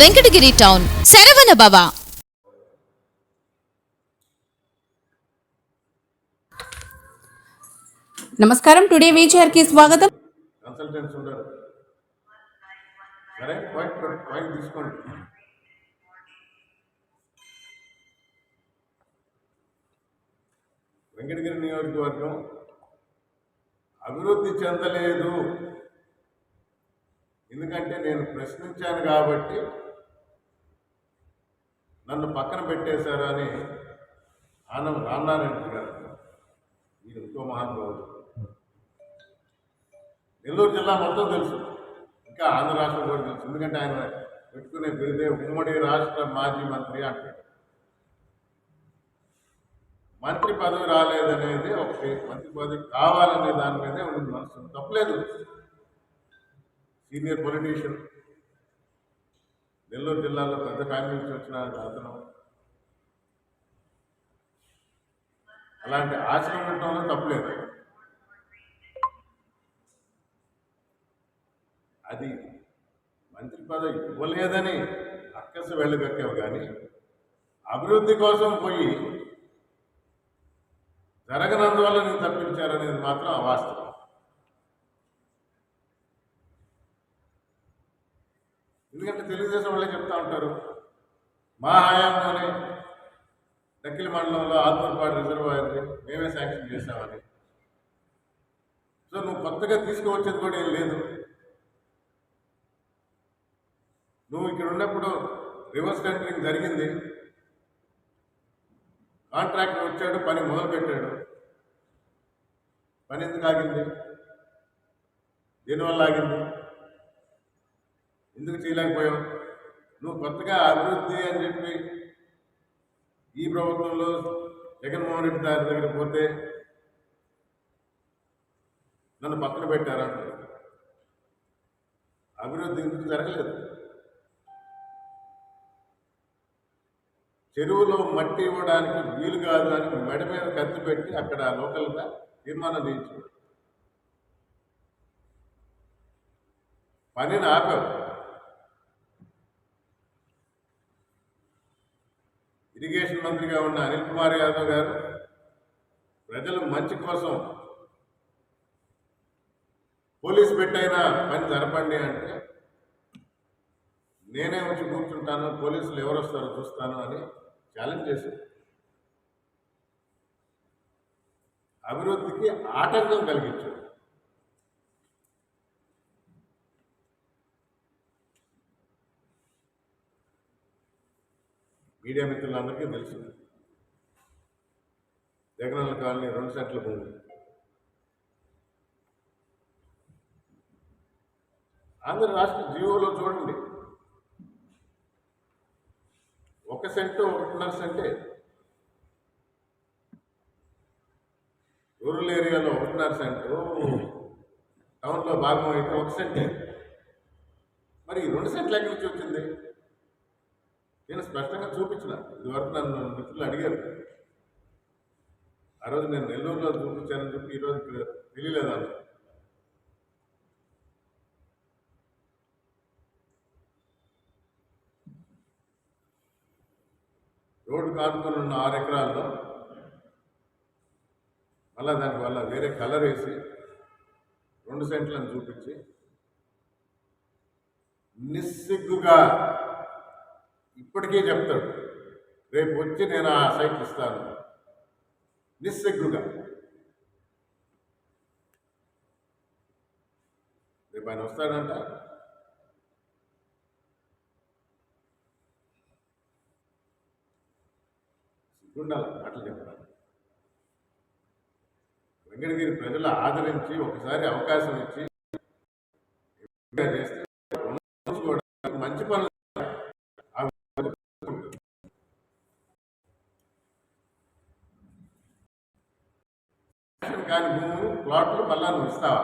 Venkatagiri town. Saravana భవ. నమస్కారం today వీచర్కి స్వాగతం. కన్సల్టెంట్స్ సరే పాయింట్ పాయింట్ తీసుకోండి. వెంకటగిరి నియోజకవర్గం అభివృద్ధి చెందలేదు. ఎందుకంటే నేను ప్రశ్నించాను కాబట్టి నన్ను పక్కన పెట్టేశారు అని ఆనం రామనారాయణ గారు. మీరు ఎంతో మహానుభావుడు నెల్లూరు జిల్లా మొత్తం తెలుసు. ఇంకా ఆంధ్ర రాష్ట్రం కూడా తెలుసు. ఎందుకంటే ఆయన పెట్టుకునే బిరుదే ఉమ్మడి రాష్ట్ర మాజీ మంత్రి అంటాడు. మంత్రి పదవి రాలేదనేది ఒకటి మంత్రి పదవి కావాలనే దాని మీదే ఉంది మనసు. తప్పలేదు. సీనియర్ పొలిటీషియన్ నెల్లూరు జిల్లాలో పెద్ద ఫ్యామిలీ నుంచి వచ్చిన అతను అలాంటి ఆశ్రమం పెట్టడంలో తప్పలేదు. అది మంత్రి పదవి ఇవ్వలేదని అక్కసు వెళ్ళగక్కావు కానీ అభివృద్ధి కోసం పోయి జరగనందువల్ల నేను తప్పించారనేది మాత్రం అవాస్తవం. ఎందుకంటే తెలుగుదేశం వాళ్ళే చెప్తా ఉంటారు. మా హయాంలోనే దక్కిలి మండలంలో ఆల్తూర్పాడు రిజర్వాయర్ని మేమే శాంక్షన్ చేశామని. సో నువ్వు కొత్తగా తీసుకువచ్చేది కూడా ఏం లేదు. నువ్వు ఇక్కడ ఉన్నప్పుడు రివర్స్ టెండరింగ్ జరిగింది. కాంట్రాక్టర్ వచ్చాడు పని మొదలుపెట్టాడు. పని ఎందుకు ఆగింది? దీనివల్ల ఆగింది? ఎందుకు చేయలేకపోయావు? నువ్వు కొత్తగా అభివృద్ధి అని చెప్పి ఈ ప్రభుత్వంలో జగన్మోహన్ రెడ్డి గారి దగ్గర పోతే నన్ను పక్కన పెట్టారా? అభివృద్ధి ఎందుకు జరగలేదు? చెరువులో మట్టి ఇవ్వడానికి వీలు కాదు అని మెడ మీద ఖర్చు పెట్టి అక్కడ లోకల్గా తీర్మానం చేయించాడు పనిని ఆపావు. ఇరిగేషన్ మంత్రిగా ఉన్న అనిల్ కుమార్ యాదవ్ గారు ప్రజల మంచి కోసం పోలీస్ పెట్టైనా పని జరపండి అంటే నేనే వచ్చి కూర్చుంటాను పోలీసులు ఎవరు వస్తారో చూస్తాను అని ఛాలెంజ్ చేశారు. అభివృద్ధికి ఆటంకం కలిగించారు. మీడియా మిత్రులందరికీ తెలుసు. జగనన్న కాలనీ రెండు సెట్ల భూమి. ఆంధ్ర రాష్ట్ర జీవోలో చూడండి. ఒక సెంటు ఒకటిన్నర సెంటే. రూరల్ ఏరియాలో ఒకటిన్నర సెంటు. టౌన్లో భాగం అయితే ఒక సెంటే. మరి రెండు సెంట్లు ఎక్కడి నుంచి వచ్చింది? నేను స్పష్టంగా చూపించిన. ఇదివరకు నన్ను మిత్రులు అడిగారు. ఆ రోజు నేను నెల్లూరులో చూపించానని చెప్పి ఈరోజు ఇక్కడ తెలియలేదు అన్న రోడ్డు కానుకొని ఉన్న ఆరు ఎకరాల్లో మళ్ళా దానికి వల్ల వేరే కలర్ వేసి రెండు సెంట్లను చూపించి నిస్సిగ్గుగా ఇప్పటికీ చెప్తాడు రేపు వచ్చి నేను ఆ సైట్ ఇస్తాను. నిస్సిగ్గుగా రేపు ఆయన వస్తాడంట. సిగ్గుండాలి మాటలు చెప్పాలి వెంకటగిరి ప్రజలు ఆదరించి ఒకసారి అవకాశం ఇచ్చి చేస్తే కూడా మంచి పనులు భూమి ప్లాట్లు మళ్ళా నువ్వు ఇస్తావా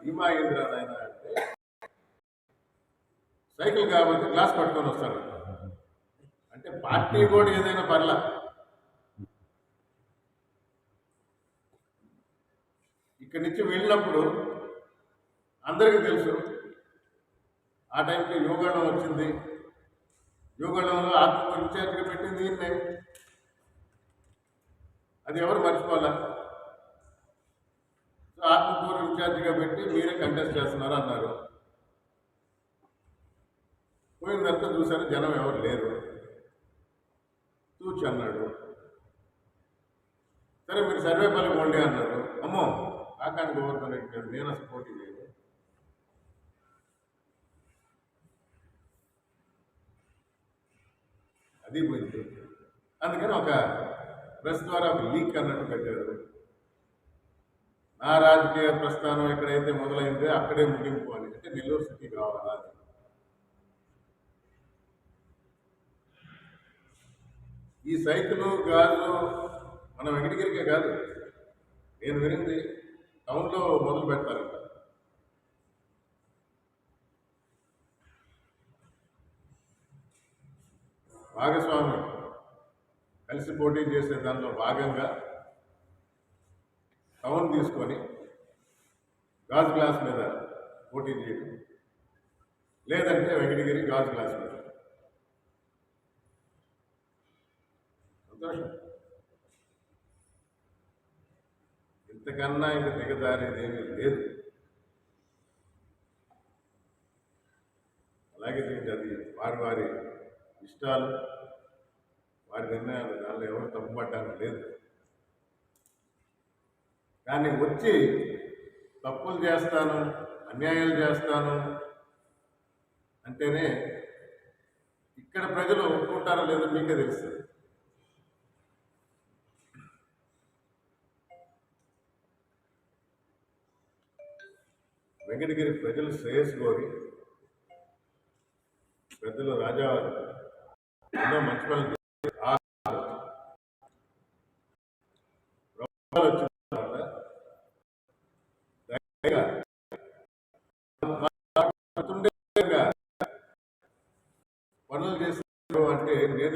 భీమా ఏంద్రా అంటే సైకిల్ కాబట్టి గ్లాస్ పట్టుకొని వస్తాడు. పార్టీ కూడా ఏదైనా పర్లా. ఇక్కడి నుంచి వెళ్ళినప్పుడు అందరికీ తెలుసు ఆ టైంకి యోగాళం వచ్చింది. యోగాళంలో ఆత్మ ఇన్ఛార్జ్గా పెట్టింది ఈయన్నే. అది ఎవరు మర్చిపోలే. సో ఆత్మకూరు ఇన్ఛార్జిగా పెట్టి మీరే కంటెస్ట్ చేస్తున్నారు అన్నారు. పోయిన తర్వాత చూసారు జనం ఎవరు లేరు. తూచి అన్నాడు. సరే మీరు సర్వేపల్లి పోండి అన్నారు. అమ్మో కాకాని గోవర్ధన్ రెడ్డి గారు నేను అసలు పోటీ లేదు. అది పోయింది. అందుకని ఒక ప్రెస్ ద్వారా ఒక లీక్ అన్నట్టు కట్టారు నా రాజకీయ ప్రస్థానం ఎక్కడైతే మొదలైందో అక్కడే ముగింపు అని. అంటే నెల్లూరు సిటీ కావాలా అని. ఈ సైకిలు గాజు మన వెంకటగిరికే కాదు. నేను వినింది టౌన్లో మొదలు పెడతారంట భాగస్వామి కలిసి పోటీ చేసే దాంట్లో భాగంగా టౌన్ తీసుకొని గాజు గ్లాస్ మీద పోటీ చేయడం లేదంటే వెంకటగిరి గాజు గ్లాస్ మీద. సంతోషం. ఇంతకన్నా ఇంక దిగజారేదేమీ లేదు. అలాగే దీనికి అది వారి వారి ఇష్టాలు వారి నిర్ణయాలు దానిలో ఎవరు తప్పుపడ్డానికి లేదు. కానీ వచ్చి తప్పులు చేస్తాను అన్యాయాలు చేస్తాను అంటేనే ఇక్కడ ప్రజలు ఒప్పుకుంటారో లేదో మీకే తెలుస్తుంది. వెంకటగిరి ప్రజలు శ్రేయస్ గోరి పెద్దలు రాజా ఎన్నో మంచి పనులు పనులు చేస్తున్నారు అంటే నేను